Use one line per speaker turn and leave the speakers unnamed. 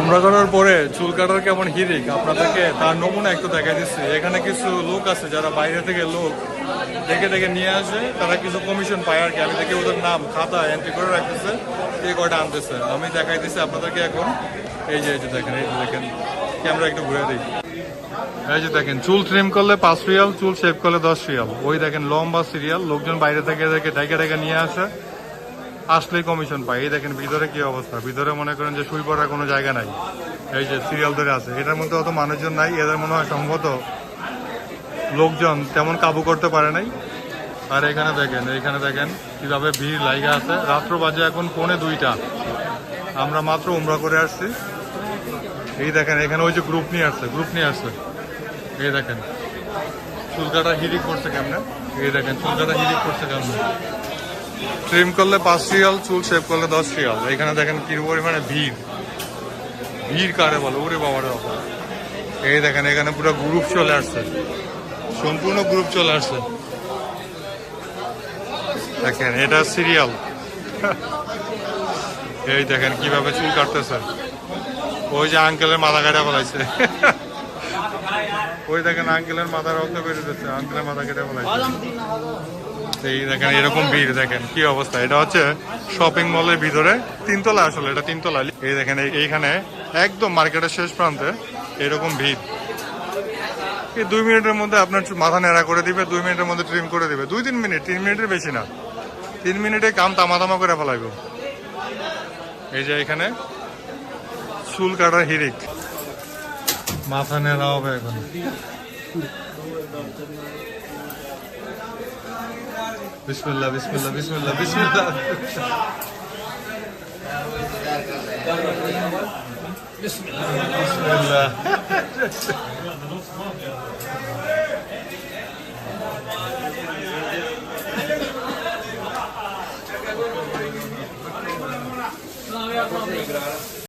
উমরা করার পরে চুল কাটার কেমন হিরিক? আপনাদেরকে তার নমুনা একটু দেখা দিচ্ছি। এখানে কিছু লোক আছে যারা বাইরে থেকে লোক দেখে দেখে নিয়ে আসে, তারা কিছু কমিশন পায় আর কি। আমি দেখি ওদের নাম, খাতা এন্ট্রি করে রাখতেছে কে কয়টা আনতেছে। আমি দেখাই দিচ্ছি আপনাদেরকে এখন। এই যে এই যে দেখেন, এই যে দেখেন। ক্যামেরা একটু ঘুরে দিই এই যে দেখেন, চুল ট্রিম করলে পাঁচ রিয়াল, চুল শেভ করলে দশ রিয়াল। ওই দেখেন, লম্বা সিরিয়াল লোকজন বাইরে থেকে দেখে ডেকে ডেকে নিয়ে আসে। আসলেই কমিশন পাই এই দেখেন ভিতরে কি অবস্থা। ভিতরে মনে করেন যে শুই পড়ার কোনো জায়গা নাই। এই যে সিরিয়াল ধরে আছে। এটার মধ্যে অত মানুষজন নাই। এদের মনে হয় সম্ভবত লোকজন তেমন কাবু করতে পারে নাই। আর এখানে দেখেন এখানে দেখেন কীভাবে ভিড় লাইগা আছে। রাত্র বাজে এখন পৌনে দুইটা। আমরা মাত্র উমরা করে আসছি। এই দেখেন, এখানে ওই যে গ্রুপ নিয়ে আসছে গ্রুপ নিয়ে আসছে। এই দেখেন, চুলকাটা হিরিক করছে কেমনে? এই দেখেন, চুলকাটা হিরিক করছে কেমনে? ট্রিম করলে পাঁচ রিয়াল, চুল শেভ করলে দশ রিয়াল। এখানে দেখেন কি পরিমাণে ভিড়। ভিড় কারে বলে? ওরে বাবার বাবা। এই দেখেন, এখানে পুরো গ্রুপ চলে আসছে। সম্পূর্ণ গ্রুপ চলে আসছে। দেখেন, এটা সিরিয়াল এই দেখেন কীভাবে চুল কাটতেছে। ওই যে আঙ্কেলের মাথা কাটা বলাইছে ওই দেখেন আঙ্কেলের মাথা রক্ত বেরিয়ে যাচ্ছে। আঙ্কেলের মাথা কেটে বলাইছে এই দেখেন, এরকম ভিড়, দেখেন কি অবস্থা। এটা হচ্ছে শপিং মলের ভিতরে তিনতলা আসলে, এটা তিনতলা। এই দেখেন, এই- এইখানে একদম মার্কেটের শেষ প্রান্তে এরকম ভিড়। এই দুই মিনিটের মধ্যে আপনার মাথা নেড়া করে দিবে, দুই মিনিটের মধ্যে ট্রিম করে দিবে। দুই, তিন মিনিট, তিন মিনিটের বেশি না। তিন মিনিটে কাম তামা তামা করে ফেলাইব। এই যে এখানে চুল কাটার হিরিক মাথা নেড়া হবে এখন। بسم الله بسم الله بسم الله بسم الله. بسم الله. بسم الله